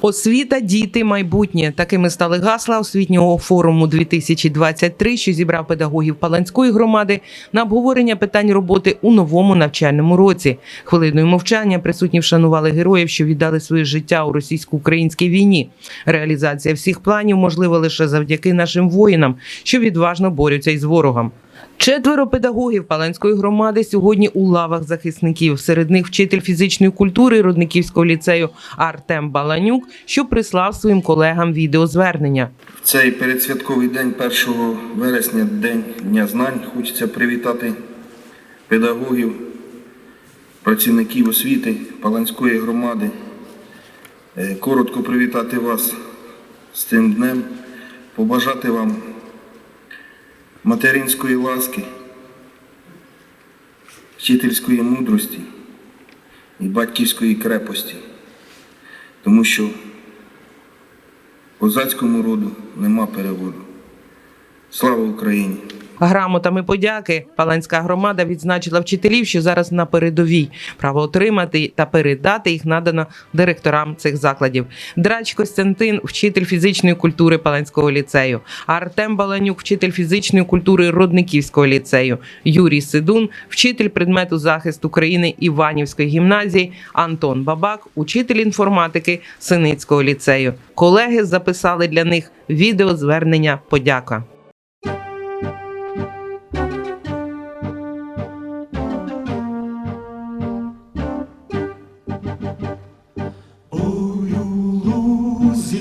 Освіта, діти, майбутнє. Такими стали гасла освітнього форуму 2023, що зібрав педагогів Паланської громади на обговорення питань роботи у новому навчальному році. Хвилиною мовчання присутні вшанували героїв, що віддали своє життя у російсько-українській війні. Реалізація всіх планів можлива лише завдяки нашим воїнам, що відважно борються із ворогом. Четверо педагогів Паланської громади сьогодні у лавах захисників. Серед них вчитель фізичної культури Рудниківського ліцею Артем Баланюк, що прислав своїм колегам відеозвернення. В цей передсвятковий день 1 вересня, День Дня знань, хочеться привітати педагогів, працівників освіти Паланської громади. Е, Коротко привітати вас з цим днем, побажати вам материнської ласки, вчительської мудрості і батьківської крепості, тому що Козацькому роду нема переводу. Слава Україні! Грамотами подяки Паланська громада відзначила вчителів, що зараз на передовій. Право отримати та передати їх надано директорам цих закладів. Драч Костянтин, вчитель фізичної культури Паланського ліцею, Артем Баланюк, вчитель фізичної культури Родниківського ліцею, Юрій Сидун, вчитель предмету захист України Іванівської гімназії, Антон Бабак, учитель інформатики Синицького ліцею. Колеги записали для них відеозвернення подяка.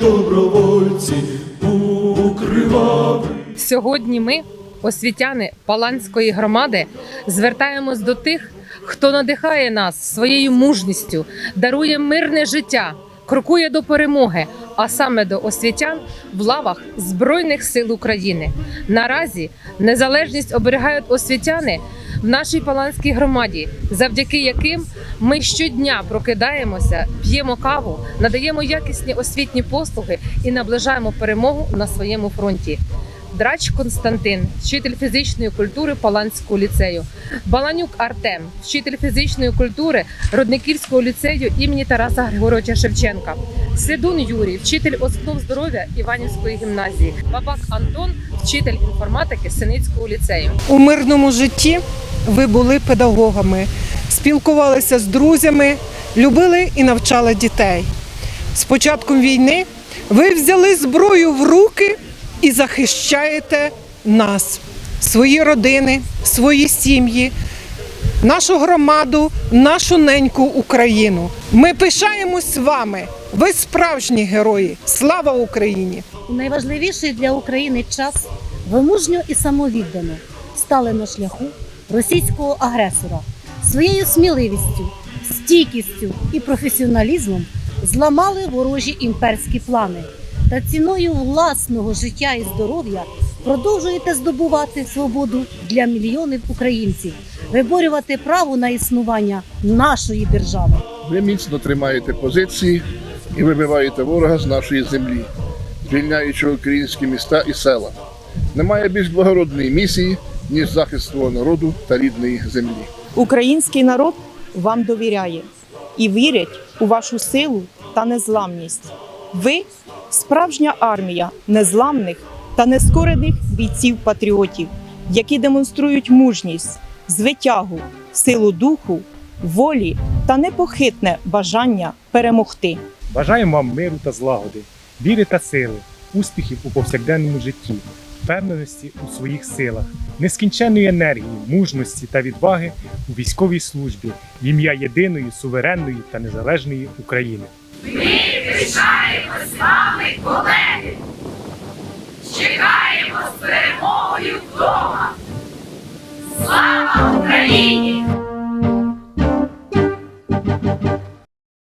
добровольці у кривавий Сьогодні ми, освітяни Паланської громади, звертаємось до тих, хто надихає нас своєю мужністю, дарує мирне життя, крокує до перемоги, а саме до освітян в лавах Збройних сил України. Наразі незалежність оберігають освітяни в нашій Паланській громаді, завдяки яким ми щодня прокидаємося, п'ємо каву, надаємо якісні освітні послуги і наближаємо перемогу на своєму фронті. Драч Константин, вчитель фізичної культури Паланського ліцею, Баланюк Артем, вчитель фізичної культури Родниківського ліцею імені Тараса Григоровича Шевченка, Седун Юрій, вчитель основ здоров'я Іванівської гімназії, Бабак Антон, вчитель інформатики Синицького ліцею. у мирному житті ви були педагогами, спілкувалися з друзями, любили і навчали дітей. З початком війни ви взяли зброю в руки і захищаєте нас, свої родини, свої сім'ї, нашу громаду, нашу неньку Україну. Ми пишаємось вами. Ви справжні герої. Слава Україні! Найважливіший для України час ви мужньо і самовіддано стали на шляху російського агресора. Своєю сміливістю, стійкістю і професіоналізмом зламали ворожі імперські плани та ціною власного життя і здоров'я продовжуєте здобувати свободу для мільйонів українців, виборювати право на існування нашої держави. Ви міцно тримаєте позиції і вибиваєте ворога з нашої землі, звільняючи українські міста і села. Немає більш благородної місії, ніж захист свого народу та рідної землі. Український народ вам довіряє і вірять у вашу силу та незламність. Ви справжня армія незламних та нескорених бійців-патріотів, які демонструють мужність, звитягу, силу духу, волі та непохитне бажання перемогти. Бажаємо вам миру та злагоди, віри та сили, успіхів у повсякденному житті, впевненості у своїх силах, нескінченної енергії, мужності та відваги у військовій службі в ім'я єдиної, суверенної та незалежної України. Ми з вами, колеги. Чекаємо з перемогою вдома. Слава Україні!